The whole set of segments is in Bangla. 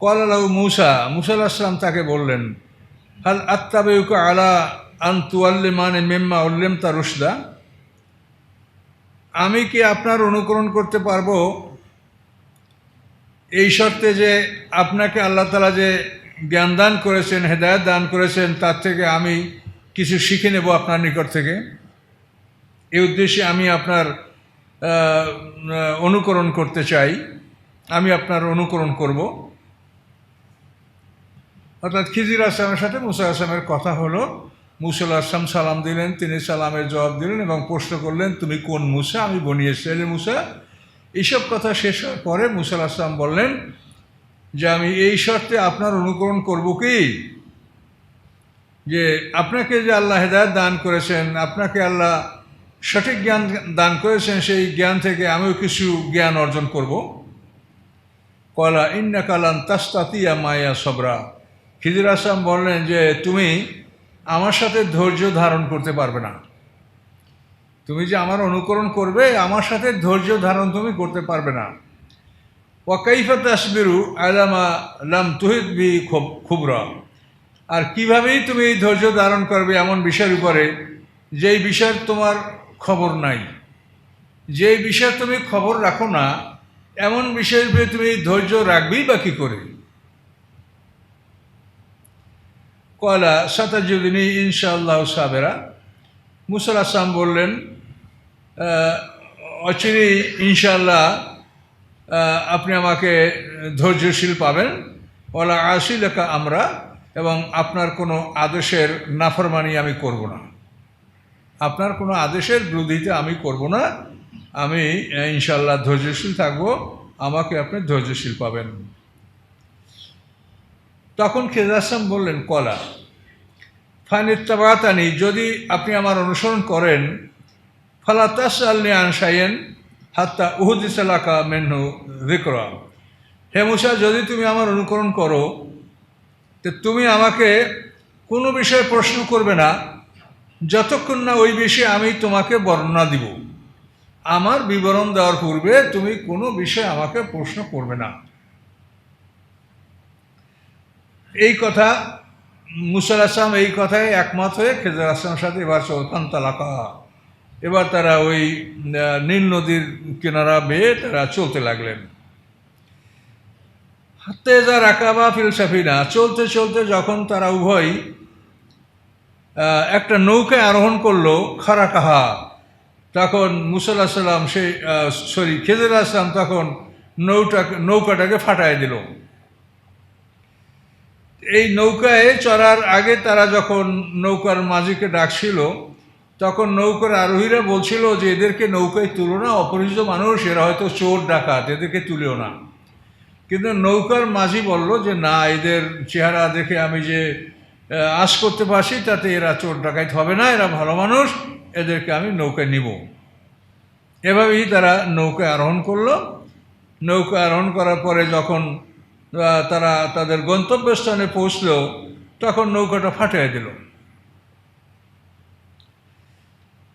কলালাউ মুসা মুসা আসলাম তাকে বললেন হাল আত্তাবেউকা আলা আন্তুয়াল্লে মানে মেম্মা উল্লেম তা রুশদা আমি কি আপনার অনুকরণ করতে পারব? এই শর্তে যে আপনাকে আল্লাহ তালা যে জ্ঞান দান করেছেন, হেদায়ত দান করেছেন, তার থেকে আমি কিছু শিখে নেব আপনার নিকট থেকে। এই উদ্দেশ্যে আমি আপনার অনুকরণ করতে চাই। আমি আপনার অনুকরণ করব। অর্থাৎ খিজির আসলামের সাথে মুসা আসলামের কথা হলো মুসুল আসলাম সালাম দিলেন, তিনি সালামের জবাব দিলেন এবং প্রশ্ন করলেন, তুমি কোন মুসা? আমি বনিয়ে ইসরায়েলি মুসা। এইসব কথা শেষ হওয়ার পরে মুসাল আসলাম বললেন, যে আমি এই শর্তে আপনার অনুকরণ করব কি? যে আপনাকে যে আল্লাহ হেদায়ত দান করেছেন, আপনাকে আল্লাহ সঠিক জ্ঞান দান করেছেন, সেই জ্ঞান থেকে আমিও কিছু জ্ঞান অর্জন করব? কলা ইন্না কালান তাস্তাতিয়া মায়া সবরা। খিজির আসলাম বললেন যে, তুমি আমার সাথে ধৈর্য ধারণ করতে পারবে না। তুমি যে আমার অনুকরণ করবে, আমার সাথে ধৈর্য ধারণ তুমি করতে পারবে না। ওয়াকাইফাত আসবিরু আলামা লাম তুহিদ বি খুবরা। আর কিভাবেই তুমি এই ধৈর্য ধারণ করবে এমন বিষয়ের উপরে, যেই বিষয়ের তোমার খবর নাই। যেই বিষয়ে তুমি খবর রাখো না, এমন বিষয়ের উপরে তুমি ধৈর্য রাখবেই বা কী করে? কয়লা সাতাজুদিনী ইনশাআল্লাহ সাবেরা মুসাল আসলাম বললেন অচিরেই ইনশাআল্লাহ আপনি আমাকে ধৈর্যশীল পাবেন। ওলা আসিলেখা আমরা এবং আপনার কোনো আদেশের নাফরমানি আমি করব না। আপনার কোনো আদেশের বিরোধিতা আমি করব না। আমি আহ, ইনশাআল্লাহ ধৈর্যশীল থাকব। আমাকে আপনি ধৈর্যশীল পাবেন। তখন খেজাসাম বললেন, কলা। ফানির তাবাতানি যদি আপনি আমার অনুসরণ করেন ফালাতাস আল্লি আনসাইয়েন হাত্তা উহুদিসালাকা মেনহু রিকরা হে মুসা, যদি তুমি আমার অনুকরণ করো, তো তুমি আমাকে কোনো বিষয়ে প্রশ্ন করবে না, যতক্ষণ না ওই বিষয়ে আমি তোমাকে বর্ণনা দিব। আমার বিবরণ দেওয়ার পূর্বে তুমি কোনো বিষয়ে আমাকে প্রশ্ন করবে না। এই কথা মুসাল আসলাম এই কথায় একমত হয়ে খেজার আসলামের সাথে এবার চৌথান তালাকা। এবার তারা ওই নীল নদীর কিনারা বেয়ে তারা চলতে লাগলেন। হাতে যা রাকাবা ফিল সাফিনা চলতে চলতে যখন তারা উভয় একটা নৌকায় আরোহণ করল খারা কাহা তখন মুসাল্লাহ সাল্লাম সেই সরি, খেজুর আসলাম তখন নৌটাকে, নৌকাটাকে ফাটায় দিল। এই নৌকায় চড়ার আগে তারা যখন নৌকার মাঝিকে ডাকছিল, তখন নৌকার আরোহীরা বলছিল যে এদেরকে নৌকায় তুলো না, অপরিচিত মানুষ, এরা হয়তো চোর, ডাকাত, এদেরকে তুলেও না। কিন্তু নৌকার মাঝি বলল যে, না, এদের চেহারা দেখে আমি যে আশ করতে পারছি, তাতে এরা চোর ডাকাইত হবে না, এরা ভালো মানুষ, এদেরকে আমি নৌকায় নিব। এভাবেই তারা নৌকায় আরোহণ করল। নৌকা আরোহণ করার পরে যখন তারা তাদের গন্তব্যস্থানে পৌঁছলো তখন নৌকাটা ফাটিয়ে দিল।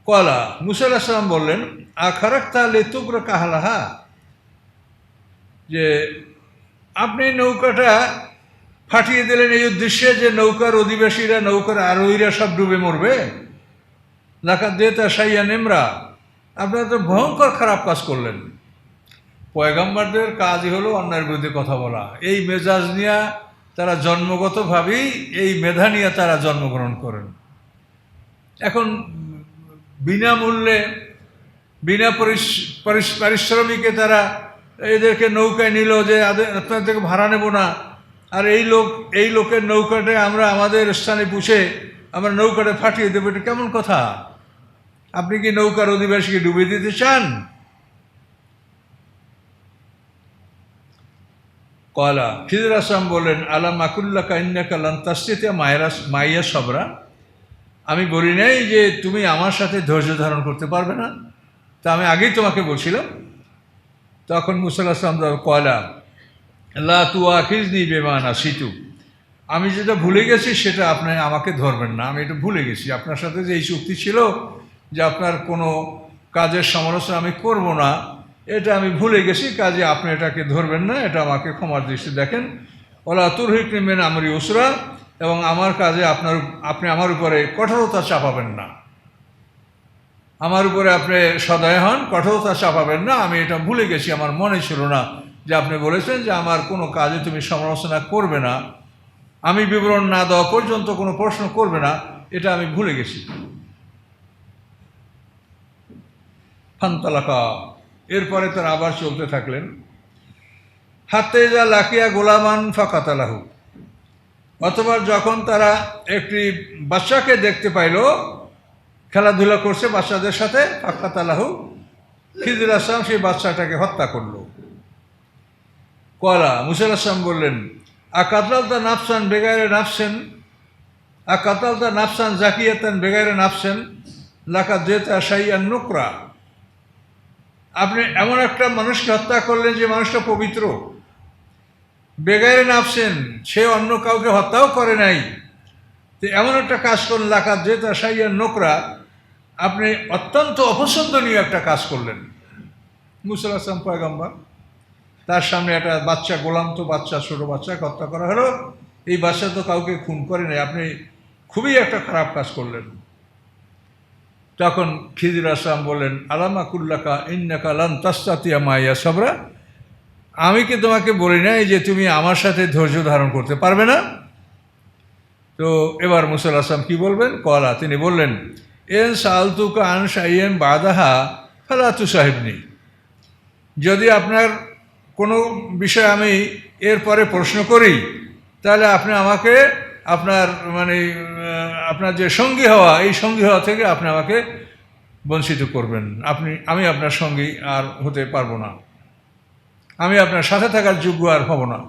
কলা মুসাল আসলাম বললেন আখারাক তাহলে তুকরা কাহালাহা যে, আপনি নৌকাটা ফাটিয়ে দিলেন এই উদ্দেশ্যে যে নৌকার অধিবাসীরা, নৌকার আরোহীরা সব ডুবে মরবে? লাকা দেতা সাইয়া নেমরা, আপনারা তো ভয়ঙ্কর খারাপ কাজ করলেন। পয়গাম্বারদের কাজই হলো অন্যায়ের বিরুদ্ধে কথা বলা। এই মেজাজ নিয়ে তারা জন্মগতভাবেই এই মেধা নিয়ে তারা জন্মগ্রহণ করেন। এখন বিনামূল্যে, বিনা পরিশ- পরিশ- পারিশ্রমিকে তারা এদেরকে নৌকায় নিল যে আপনাদেরকে ভাড়া নেব না। আর এই লোক, এই লোকের নৌকাটা আমরা আমাদের স্থানে পুষে আমরা নৌকাটা ফাটিয়ে দেবো। এটা কেমন কথা? আপনি কি নৌকার অধিবাসীকে ডুবে দিতে চান? কলা খিজুর আসলাম বললেন আলা মাকুল্লা কাইন্না কালান তাস্তিতে মায়েরা, মাইয়া সবরা। আমি বলি নাই যে তুমি আমার সাথে ধৈর্য ধারণ করতে পারবে না। তা আমি আগেই তোমাকে বলছিলাম। তখন মুসাল আসলাম কয়লা লা তু আখিজনি বেমানা সিতু আমি যেটা ভুলে গেছি সেটা আপনি আমাকে ধরবেন না। আমি এটা ভুলে গেছি। আপনার সাথে যে এই চুক্তি ছিল যে আপনার কোনো কাজের সমালোচনা আমি করব না এটা আমি ভুলে গেছি, কাজে আপনি এটাকে ধরবেন না, এটা আমাকে ক্ষমার দৃষ্টি দেখেন। ওলা তুরহিক নিমেন আমরি উসরা, এবং আমার কাজে আপনার আপনি আমার উপরে কঠোরতা চাপাবেন না। আমার উপরে আপনি সদয় হন, কঠোরতা চাপাবেন না, আমি এটা ভুলে গেছি, আমার মনে ছিল না যে আপনি বলেছেন যে আমার কোনো কাজে তুমি সমালোচনা করবে না। আমি বিবরণ না দেওয়া পর্যন্ত কোনো প্রশ্ন করবে না, এটা আমি ভুলে গেছি। ফান্তালাকা এরপরে তারা আবার চলতে থাকলেন। হাতে যা লাকিয়া গোলামান ফাকাতালাহু। অথবা যখন তারা একটি বাচ্চাকে দেখতে পাইল, খেলাধুলা করছে বাচ্চাদের সাথে, ফাকাতালাহু, খিজির আসলাম সেই বাচ্চাটাকে হত্যা করল। কলা মুসাল আসলাম বললেন আকাতাল তা নাফসান বেগারে নাফসেন আকাতাল তা নাফসান জাকিয়াতান বেগারে নাফসেন লাকা দেতা সাইয়ান নুকরা। আপনি এমন একটা মানুষকে হত্যা করলেন যে মানুষটা পবিত্র। বেগারে নাফসেন, সে অন্য কাউকে হত্যাও করে নাই। তো এমন একটা কাজ করলেন, লাকাত যেটা সাইয়ার নোকরা। আপনি অত্যন্ত অপছন্দনীয় একটা কাজ করলেন। মুসুল আসলাম পয়গম্বর, তার সামনে একটা বাচ্চা গোলাম তো বাচ্চা, ছোটো বাচ্চাকে হত্যা করা হলো। এই বাচ্চা তো কাউকে খুন করে নাই। আপনি খুবই একটা খারাপ কাজ করলেন। তখন খিজির আসলাম বললেন, আলামা কুল্লাকা ইন্নাকা লান তাস্তাতিয়া মাইয়া সবরা? আমি কি তোমাকে বলি নাই যে তুমি আমার সাথে ধৈর্য ধারণ করতে পারবে না? তো এবার মুসল আসলাম কি বলবেন? কলা, তিনি বললেন, এন সালতুকা আন সাইয়েন বাদাহা ফালাতু সাহেবনি যদি আপনার কোনো বিষয় আমি এরপরে প্রশ্ন করি, তাহলে আপনি আমাকে আপনার মানে আপনার যে সঙ্গী হওয়া, এই সঙ্গী হওয়া থেকে আপনি আমাকে বঞ্চিত করবেন। আপনি, আমি আপনার সঙ্গী আর হতে পারব না। আমি আপনার সাথে থাকার যোগ্য আর হব না।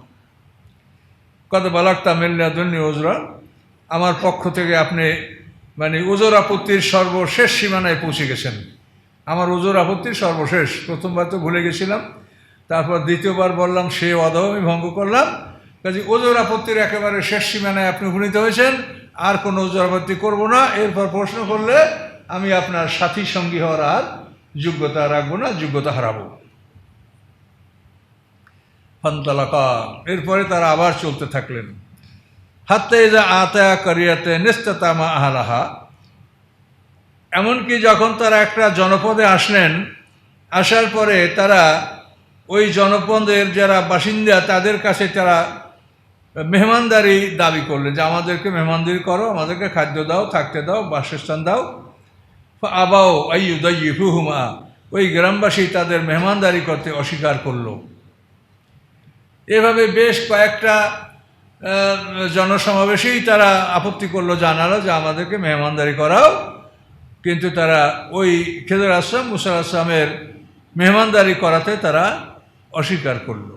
কত বালাক্তা মেল্লা দন্যি ওজরা আমার পক্ষ থেকে আপনি মানে ওজোর আপত্তির সর্বশেষ সীমানায় পৌঁছে গেছেন। আমার ওজোর আপত্তির সর্বশেষ, প্রথমবার তো ভুলে গেছিলাম। তারপর দ্বিতীয়বার বললাম, সে অদম আমি ভঙ্গ করলাম। কাজে ওজোর আপত্তির একেবারে শেষ সীমানায় আপনি উপনীত হয়েছেন, আর কোনো ওজোর আপত্তি করব না। এরপর প্রশ্ন করলে আমি আপনার সাথী সঙ্গী হওয়ার আর যোগ্যতা রাখব না, যোগ্যতা হারাবো। ফান্তালাকা। এরপরে তারা আবার চলতে থাকলেন। হাতে যা আতায়া করিয়াতে নিস্তাতামা আহালাহা। এমনকি যখন তারা একটা জনপদে আসলেন, আসার পরে তারা ওই জনপদের যারা বাসিন্দা, তাদের কাছে তারা মেহমানদারি দাবি করলেন যে আমাদেরকে মেহমানদারি করো, আমাদেরকে খাদ্য দাও, থাকতে দাও, বাসস্থান দাও। আবাও আইয়ুদাই হুহুমা ওই গ্রামবাসী তাদের মেহমানদারি করতে অস্বীকার করল। এভাবে বেশ কয়েকটা জনসমাবেশেই তারা আপত্তি করল, জানালো যে আমাদেরকে মেহমানদারি করাও। কিন্তু তারা ওই খেদুর আসলাম মুসার আসলামের মেহমানদারি করাতে তারা অস্বীকার করল।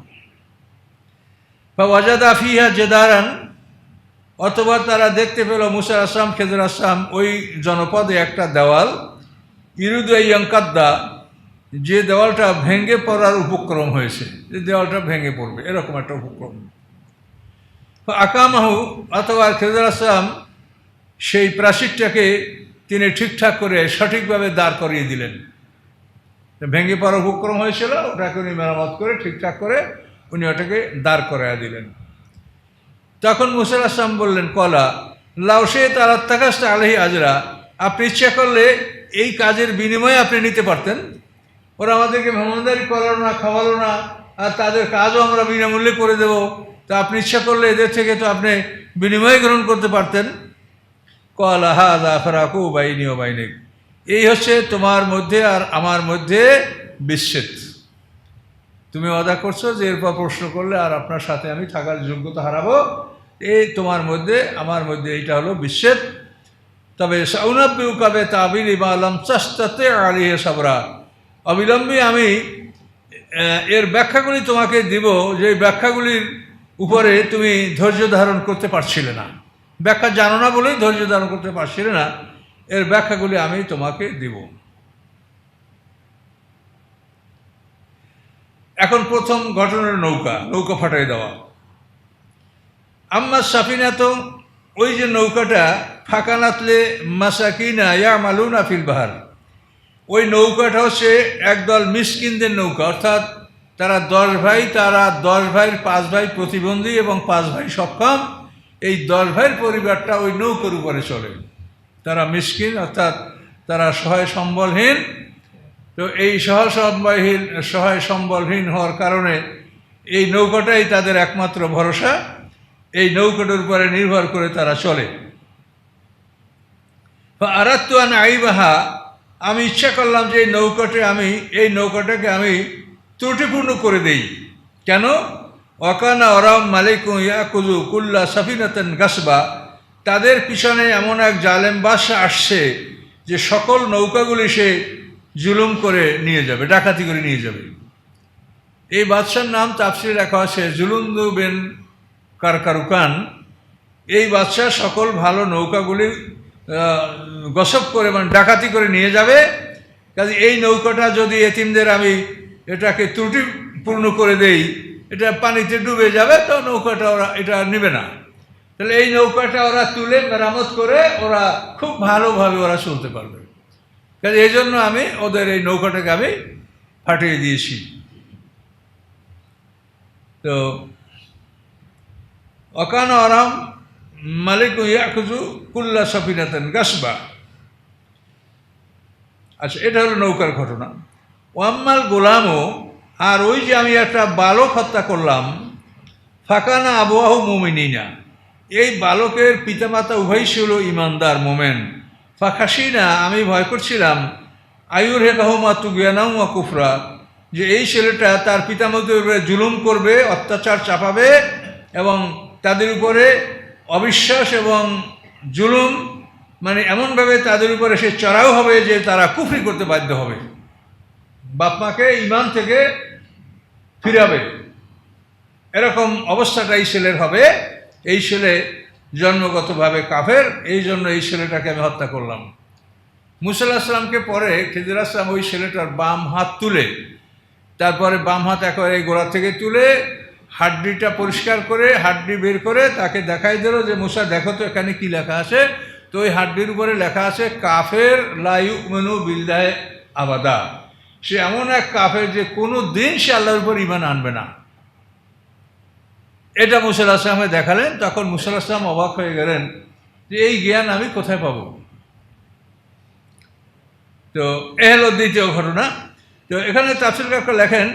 বা ওয়াজাদা ফিহা জেদারান, অথবা তারা দেখতে পেল মুসার আসলাম খেজুর আসলাম ওই জনপদে একটা দেওয়াল। ইরুদ ইয়ঙ্কাদ্দা যে দেওয়ালটা ভেঙে পড়ার উপক্রম হয়েছে, যে দেওয়ালটা ভেঙে পড়বে, এরকম একটা উপক্রম। আকামাহু, অথবা খেজুর আসলাম সেই প্রাচীরটাকে তিনি ঠিকঠাক করে সঠিকভাবে দাঁড় করিয়ে দিলেন। ভেঙে পড়ার উপক্রম হয়েছিল, ওটাকে উনি মেরামত করে ঠিকঠাক করে উনি ওটাকে দাঁড় করাইয়া দিলেন। তখন মুসাল আসলাম বললেন, কলা লাউসে তার আত্মাকাশটা আলহি আজরা, আপনি ইচ্ছা করলে এই কাজের বিনিময়ে আপনি নিতে পারতেন। ওরা আমাদেরকে মেহমানদারি করালো না, খাওয়ালো না, আর তাদের কাজও আমরা বিনামূল্যে করে দেব। তা আপনি ইচ্ছা করলে এদের থেকে তো আপনি বিনিময় গ্রহণ করতে পারতেন। কল হাদা ফেরাকু বাইনি ও বাইনিক। এই হচ্ছে তোমার মধ্যে আর আমার মধ্যে বিচ্ছেদ। তুমি অদা করছ যে এরপর প্রশ্ন করলে আর আপনার সাথে আমি থাকার যোগ্যতা হারাবো। এই তোমার মধ্যে, আমার মধ্যে এইটা হলো বিশ্বের তবে সৌনব্যু কবে তাবির ইমালম চাস্তাতে আলিহে সাবরা। অবিলম্বে আমি এর ব্যাখ্যাগুলি তোমাকে দিব যে ব্যাখ্যাগুলির উপরে তুমি ধৈর্য ধারণ করতে পারছিলে না। ব্যাখ্যা জানো না বলেই ধৈর্য ধারণ করতে পারছিলে না। এর ব্যাখ্যাগুলি আমি তোমাকে দিব। এখন প্রথম ঘটনার নৌকা নৌকা ফাটাই দেওয়া। আম্মা সাফিনা তো ওই যে নৌকাটা ফাঁকা নাতলে মাসাকিনা ইয়া মালুনা ফিল বাহার। ওই নৌকাটা হচ্ছে একদল মিসকিনদের নৌকা, অর্থাৎ তারা দশ ভাই, তারা দশ ভাইয়ের পাঁচ ভাই প্রতিবন্ধী এবং পাঁচ ভাই সক্ষম, এই দশ ভাইয়ের পরিবারটা ওই নৌকার উপরে চলে। তারা মিসকিন, অর্থাৎ তারা সহায় সম্বলহীন তো এই সহ সম্বলহীন সহায় সম্বলহীন হওয়ার কারণে এই নৌকাটাই তাদের একমাত্র ভরসা। এই নৌকাটার উপরে নির্ভর করে তারা চলে। আরাত্তুয়ান আইবাহা, আমি ইচ্ছা করলাম যে এই নৌকাটে আমি, এই নৌকাটাকে আমি ত্রুটিপূর্ণ করে দেই। কেন? অকানা অরাম মালিক ইয়াকুজু কুল্লা সাফিনাতেন গাসবা। তাদের পিছনে এমন এক জালেম বাদশা আসছে যে সকল নৌকাগুলি সে জুলুম করে নিয়ে যাবে, ডাকাতি করে নিয়ে যাবে। এই বাদশার নাম তাপসির রাখা আছে, জুলুন্দু বেন কারকারুকান। এই বাদশাহ সকল ভালো নৌকাগুলি গসব করে মানে ডাকাতি করে নিয়ে যাবে। কাজে এই নৌকাটা যদি এতিমদের আমি এটাকে ত্রুটিপূর্ণ করে দেই, এটা পানিতে ডুবে যাবে, তো নৌকাটা ওরা এটা নেবে না। তাহলে এই নৌকাটা ওরা তুলে মেরামত করে ওরা খুব ভালোভাবে ওরা চলতে পারবে। কাজে এই জন্য আমি ওদের এই নৌকাটাকে আমি ফাটিয়ে দিয়েছি। তো অকান আরাম মালিক ইয়াকুজু কুল্লা সফিনাতেন গাসবা। আচ্ছা এটা হলো নৌকার ঘটনা। ওয়াম্মাল গোলামও আর ওই যে আমি একটা বালক হত্যা করলাম, ফাঁকানা আবহাহ মোমিনিনা। এই বালকের পিতামাতা উভয়ই ছিল ইমানদার মোমেন। ফাঁকাশিনা, আমি ভয় করছিলাম। আয়ুর হে কাহমা তু জ্ঞানাউ কুফরা, যে এই ছেলেটা তার পিতামাতার উপরে জুলুম করবে, অত্যাচার চাপাবে এবং তাদের উপরে অবিশ্বাস এবং জুলুম মানে এমনভাবে তাদের উপরে সে চড়াও হবে যে তারা কুফরি করতে বাধ্য হবে। বাপ মাকে ইমান থেকে ফিরাবে। এরকম অবস্থাটা এই ছেলের হবে। এই ছেলে জন্মগতভাবে কাফের, এই জন্য এই ছেলেটাকে আমি হত্যা করলাম। মুসাল্লাহ পরে খেজুর আসলাম, ওই ছেলেটার বাম হাত তুলে, তারপরে বাম হাত একেবারে এই গোড়া থেকে তুলে, হাড্ডিটা পরিষ্কার করে, হাড্ডি বের করে তাকে দেখাই দিল যে, মুসা, দেখো তো এখানে কি লেখা আছে? তো ওই হাড্ডির উপরে লেখা আছে, কাফের লায়ু মেনু বিলদায় আবাদা। সে এমন এক কাফের যে কোনো দিন সে আল্লাহর উপর ইমান আনবে না। এটা মুসাল আসলামে দেখালেন, তখন মুসাল আসলাম অবাক হয়ে গেলেন যে এই জ্ঞান আমি কোথায় পাবো? তো এ হলো দ্বিতীয় ঘটনা। তো এখানে তাফসিল কাকা লেখেন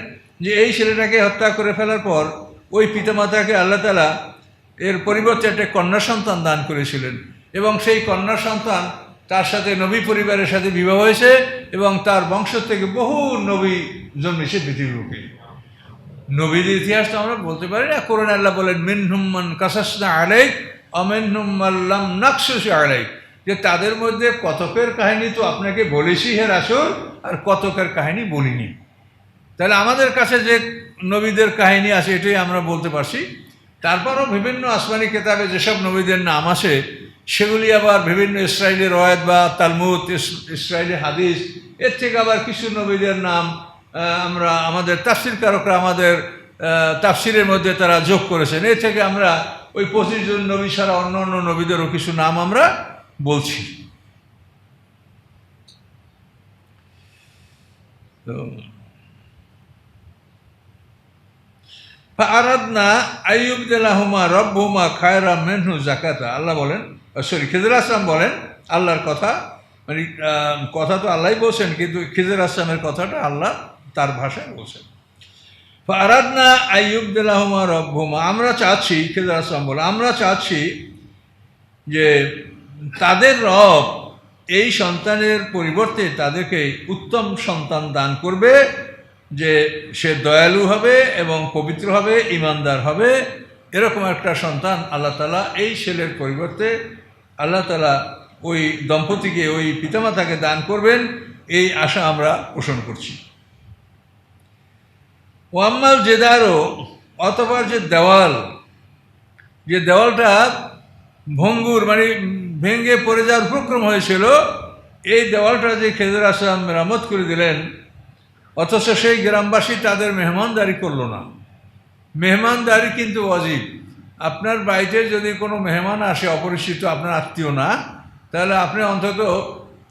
যে এই ছেলেটাকে হত্যা করে ফেলার পর ওই পিতামাতাকে আল্লাহ তালা এর পরিবর্তে একটা কন্যা সন্তান দান করেছিলেন এবং সেই কন্যা সন্তান তার সাথে নবী পরিবারের সাথে বিবাহ হয়েছে এবং তার বংশ থেকে বহু নবী জন্মেছে পৃথিবীর বুকে। নবীদের ইতিহাস তো আমরা বলতে পারি না। কোরআন আল্লাহ বলেন মিনহুম্মান কাসাসনা আলাইক অমেনহুম্মাল্লাম নাকসুস আলাইক। যে তাদের মধ্যে কতকের কাহিনী তো আপনাকে বলেছি হে রাসুল, আর কতকের কাহিনী বলিনি। তাহলে আমাদের কাছে যে নবীদের কাহিনী আছে, এটাই আমরা বলতে পারছি। তারপরও বিভিন্ন আসমানি কেতাবে যেসব নবীদের নাম আছে, সেগুলি আবার বিভিন্ন ইসরায়েলি রয়েত বা তালমুদ, ইস- ইসরায়েলি হাদিস, এর থেকে আবার কিছু নবীদের নাম আমরা আমাদের তাফসির কারকরা আমাদের তাফসিরের মধ্যে তারা যোগ করেছেন। এর থেকে আমরা ওই পঁচিশ জন নবী ছাড়া অন্য অন্য নবীদেরও কিছু নাম আমরা বলছি। আরাধনা আইয়ুব দিলাহুমা রব্বুমা খায়রা মেনহু জাকাতা আল্লাহ বলেন সরি, খিজুর আসলাম বলেন, আল্লাহর কথা। মানে কথা তো আল্লাহই বলছেন, কিন্তু খিজুর আসলামের কথাটা আল্লাহ তার ভাষায় বলছেন। আরাধনা আইয়ুব দিলাহুমা রব্বুমা আমরা চাচ্ছি খিজুর আসলাম বলে আমরা চাচ্ছি যে তাদের রব এই সন্তানের পরিবর্তে তাদেরকে উত্তম সন্তান দান করবে, যে সে দয়ালু হবে এবং পবিত্র হবে, ইমানদার হবে। এরকম একটা সন্তান আল্লাহ তালা এই ছেলের পরিবর্তে আল্লাহ তালা ওই দম্পতিকে, ওই পিতামাতাকে দান করবেন, এই আশা আমরা পোষণ করছি। ওয়াম্মাল জেদারও অতবার যে দেওয়াল, যে দেওয়ালটা ভঙ্গুর মানে ভেঙে পড়ে যাওয়ার উপক্রম হয়েছিল, এই দেওয়ালটা যে খেজুর আসলাম মেরামত করে দিলেন, অথচ সেই গ্রামবাসী তাদের মেহমানদারি করল না। মেহমানদারি কিন্তু অজীব। আপনার বাড়িতে যদি কোনো মেহমান আসে, অপরিচিত, আপনার আত্মীয় না, তাহলে আপনি অন্তত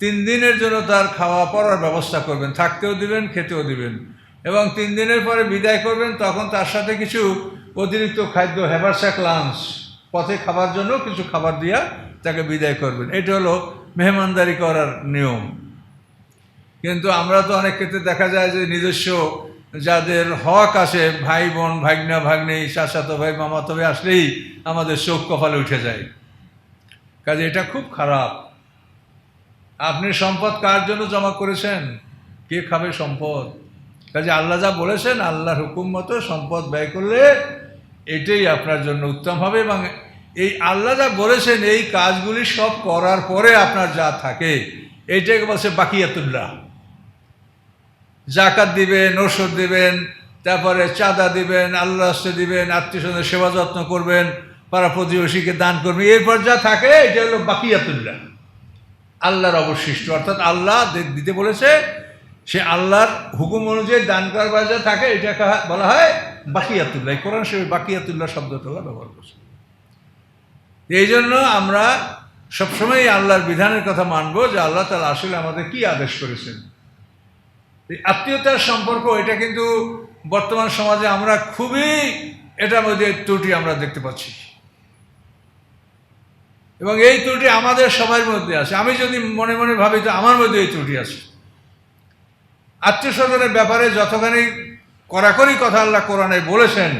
তিন দিনের জন্য তার খাওয়া পড়ার ব্যবস্থা করবেন। থাকতেও দিবেন, খেতেও দিবেন। এবং তিন দিনের পরে বিদায় করবেন, তখন তার সাথে কিছু অতিরিক্ত খাদ্য হ্যাভারস্যাক লাঞ্চ পথে খাবার জন্য কিছু খাবার দিয়া তাকে বিদায় করবেন। এটা হলো মেহমানদারি করার নিয়ম। কিন্তু আমরা তো অনেক ক্ষেত্রে দেখা যায় যে নিজস্ব যাদের হক আছে, ভাই বোন, ভাগনা, ভাগ্নে চাচাতো ভাই মামাতো ভাই আসলেই আমাদের চোখ কপালে উঠে যায়। কাজে এটা খুব খারাপ। আপনি সম্পদ কার জন্য জমা করেছেন? কে খাবে সম্পদ? কাজে আল্লাহ যা বলেছেন, আল্লাহর হুকুম মতো সম্পদ ব্যয় করলে এটাই আপনার জন্য উত্তম হবে এবং এই আল্লাহ যা বলেছেন, এই কাজগুলি সব করার পরে আপনার যা থাকে এইটাকে বলছে বাকিয়াতুল্লাহ। জাকাত দিবেন ওষুধ দিবেন, তারপরে চাঁদা দিবেন আল্লাহ রাস্তে দিবেন, আত্মীয় স্বজনের সেবা যত্ন করবেন, পাড়া প্রতিবেশীকে দান করবেন, এরপর যা থাকে এটা হলো বাকিয়াতুল্লাহ। আল্লাহর অবশিষ্ট, অর্থাৎ আল্লাহ দিতে বলেছে সে আল্লাহর হুকুম অনুযায়ী দান করবার যা থাকে হয়- বলা হয় বাকিয়াতুল্লাহ। কোরআন সে বাকিয়াতুল্লাহ শব্দটা ব্যবহার করছে। এই জন্য আমরা সবসময় আল্লাহর বিধানের কথা মানব যে আল্লাহ তালা আসলে আমাদের কি আদেশ করেছেন। এই আত্মীয়তার সম্পর্ক, এটা কিন্তু বর্তমান সমাজে আমরা খুবই এটার মধ্যে ত্রুটি আমরা দেখতে পাচ্ছি। এবং এই ত্রুটি আমাদের সবার মধ্যে আছে। আমি যদি মনে মনে ভাবি তো আমার মধ্যে এই ত্রুটি আছে। আত্মীয় স্বজনের ব্যাপারে যতখানি কড়াকড়ি কথা আল্লাহ কোরআনে বলেছেন,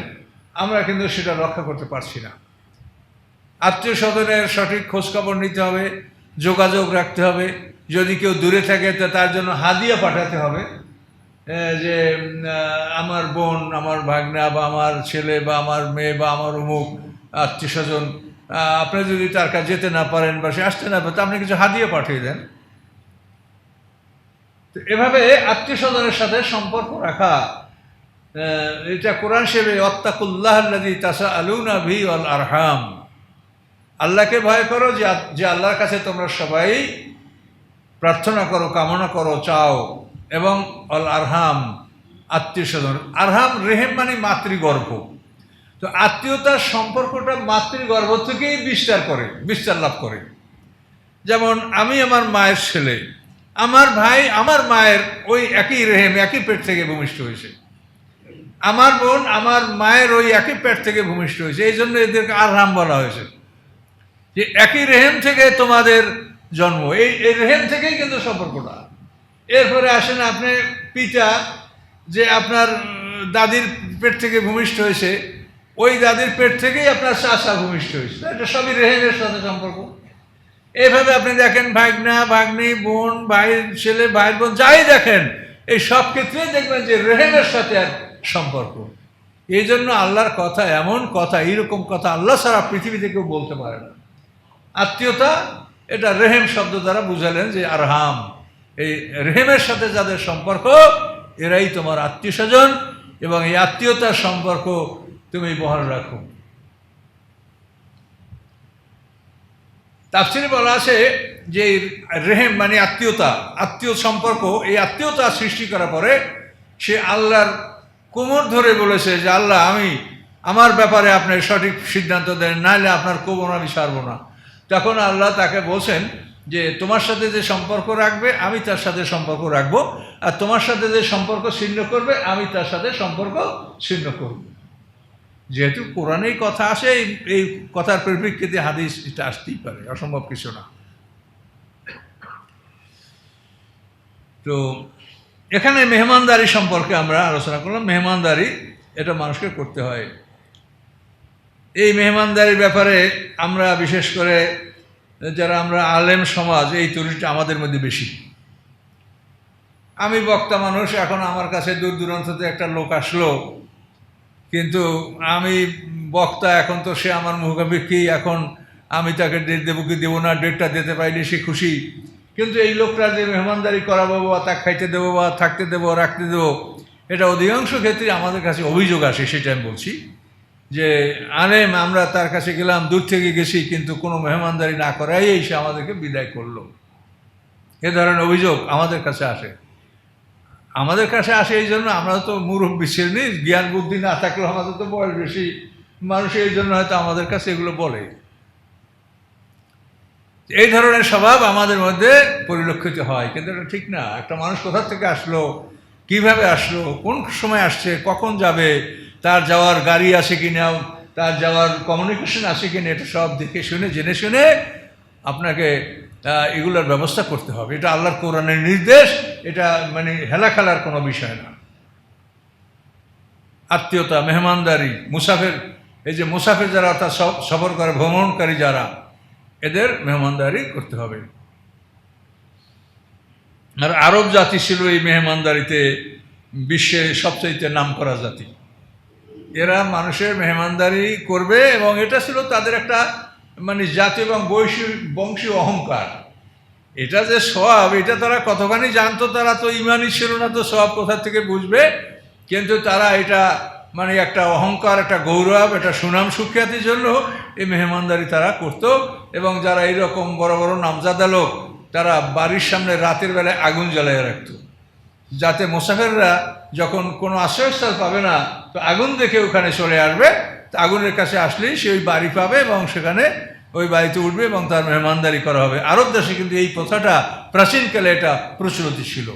আমরা কিন্তু সেটা রক্ষা করতে পারছি না। আত্মীয় স্বজনের সঠিক খোঁজখবর নিতে হবে, যোগাযোগ রাখতে হবে। যদি কেউ দূরে থাকে, তো তার জন্য হাদিয়া পাঠাতে হবে। যে আমার বোন, আমার ভাগনা, বা আমার ছেলে, বা আমার মেয়ে, বা আমার অমুক আত্মীয় স্বজন আপনি যদি তার কাছে যেতে না পারেন বা সে আসতে না পারেন তো আপনি কিছু হাদিয়া পাঠিয়ে দেন। এভাবে আত্মীয় স্বজনের সাথে সম্পর্ক রাখা এটা কোরআন সেবে অত্তাকুল্লাহ তাসা আলুনা ভি অল আরহাম। আল্লাহকে ভয় করো যে যে আল্লাহর কাছে তোমরা সবাই প্রার্থনা করো, কামনা করো, চাও, এবং অল আরহাম আত্মীয় স্বজন আরহাম রেহেম মানে মাতৃগর্ভ। তো আত্মীয়তার সম্পর্কটা মাতৃগর্ভ থেকেই বিস্তার করে, বিস্তার লাভ করে। যেমন আমি আমার মায়ের ছেলে আমার ভাই, আমার মায়ের ওই একই রেহেম, একই পেট থেকে ভূমিষ্ঠ হয়েছে। আমার বোন, আমার মায়ের ওই একই পেট থেকে ভূমিষ্ঠ হয়েছে। এই জন্য এদেরকে আরহাম বলা হয়েছে। যে একই রেহেম থেকে তোমাদের জন্ম। এই এই রেহেম থেকেই কিন্তু সম্পর্কটা। এরপরে আসেন আপনি পিতা, যে আপনার দাদির পেট থেকে ভূমিষ্ঠ হয়েছে। ওই দাদির পেট থেকেই আপনার চাষা ভূমিষ্ঠ হয়েছে। এটা সবই রেহেমের সাথে সম্পর্ক। এইভাবে আপনি দেখেন ভাগনা, ভাগ্নি, বোন ভাইয়ের ছেলে ভাইয়ের বোন, যাই দেখেন, এই সব ক্ষেত্রেই দেখবেন যে রেহেমের সাথে আর সম্পর্ক। এই জন্য আল্লাহর কথা এমন কথা, এইরকম কথা আল্লাহ সারা পৃথিবীতে কেউ বলতে পারে না। আত্মীয়তা, এটা রেহেম শব্দ দ্বারা বুঝালেন যে আরহাম, এই রেহেমের সাথে যাদের সম্পর্ক, এরাই তোমার আত্মীয় স্বজন এবং এই আত্মীয়তার সম্পর্ক তুমি বহাল রাখো। তাফসিরে বলা আছে যে রেহেম মানে আত্মীয়তা, আত্মীয় সম্পর্ক, এই আত্মীয়তা সৃষ্টি করার পরে সে আল্লাহর কোমর ধরে বলেছে যে, আল্লাহ, আমি আমার ব্যাপারে আপনি সঠিক সিদ্ধান্ত দেন নাহলে আপনার কোমর আমি সারবো না। তখন আল্লাহ তাকে বলছেন যে, তোমার সাথে যে সম্পর্ক রাখবে, আমি তার সাথে সম্পর্ক রাখব। আর তোমার সাথে যে সম্পর্ক ছিন্ন করবে, আমি তার সাথে সম্পর্ক ছিন্ন করব। যেহেতু কোরআনেই কথা আসে, এই কথার পরিপ্রেক্ষিতে হাদিস এটা আসতেই পারে, অসম্ভব কিছু না। তো এখানে মেহমানদারি সম্পর্কে আমরা আলোচনা করলাম। মেহমানদারি, এটা মানুষকে করতে হয়। এই মেহমানদারির ব্যাপারে আমরা বিশেষ করে যারা আমরা আলেম সমাজ, এই তরিটা আমাদের মধ্যে বেশি। আমি বক্তা মানুষ, এখন আমার কাছে দূর দূরান্ততে একটা লোক আসলো। কিন্তু আমি বক্তা এখন তো সে আমার মুখাপেক্ষি, এখন আমি তাকে ডেট দেবো কি দেবো না, ডেটটা দিতে পাইলে সে খুশি। কিন্তু এই লোকটা যে মেহমানদারি করাবো বা তা খাইতে দেবো বা থাকতে দেবো, রাখতে দেবো, এটা অধিকাংশ ক্ষেত্রে আমাদের কাছে অভিযোগ আসে, সেটা আমি বলছি। যে আনেম আমরা তার কাছে গেলাম, দূর থেকে গেছি, কিন্তু কোনো মেহমানদারি না করাই সে আমাদেরকে বিদায় করল। এ ধরনের অভিযোগ আমাদের কাছে আসে। আমাদের কাছে আসে এই জন্য আমরা তো মুরব্বী শ্রেণি জ্ঞান, বুদ্ধি না থাকলেও আমাদের তো বয়স বেশি। মানুষ এই জন্য হয়তো আমাদের কাছে এগুলো বলে। এই ধরনের স্বভাব আমাদের মধ্যে পরিলক্ষিত হয়, কিন্তু এটা ঠিক না। একটা মানুষ কোথা থেকে আসলো, কীভাবে আসলো, কোন সময় আসছে, কখন যাবে, তার যাওয়ার গাড়ি আছে কি না তার যাওয়ার কমিউনিকেশন আছে কি না এটা সব দেখে শুনে, জেনে শুনে আপনাকে এগুলোর ব্যবস্থা করতে হবে। এটা আল্লাহর কোরআনের নির্দেশ, এটা মানে হেলা খেলার কোনো বিষয় না। আত্মীয়তা, মেহমানদারি, মুসাফের, এই যে মুসাফের যারা অর্থাৎ সফ- সফর করে, ভ্রমণকারী যারা, এদের মেহমানদারি করতে হবে। আর আরব জাতি ছিল এই মেহমানদারিতে, বিশ্বে সবচাইতে নাম করা জাতি। এরা মানুষের মেহমানদারি করবে এবং এটা ছিল তাদের একটা মানে জাতি এবং বৈশী বংশীয় অহংকার। এটা যে সব এটা তারা কতখানি জানতো তারা তো ইমানই ছিল না, তো সব কোথা থেকে বুঝবে? কিন্তু তারা এটা মানে একটা অহংকার, একটা গৌরব, একটা সুনাম সুখ্যাতির জন্য এই মেহমানদারি তারা করত এবং যারা এইরকম বড় বড় নামজাদা লোক, তারা বাড়ির সামনে রাতের বেলায় আগুন জ্বালিয়ে রাখত। যাতে মোসাফেররা যখন কোনো আশ্রয়স্থল পাবে না, তো আগুন দেখে ওখানে চলে আসবে। আগুনের কাছে আসলেই সে ওই বাড়ি পাবে এবং সেখানে ওই বাড়িতে উঠবে এবং তার মেহমানদারি করা হবে। আরব দেশে কিন্তু এই প্রথাটা প্রাচীনকালে এটা প্রচলিত ছিল।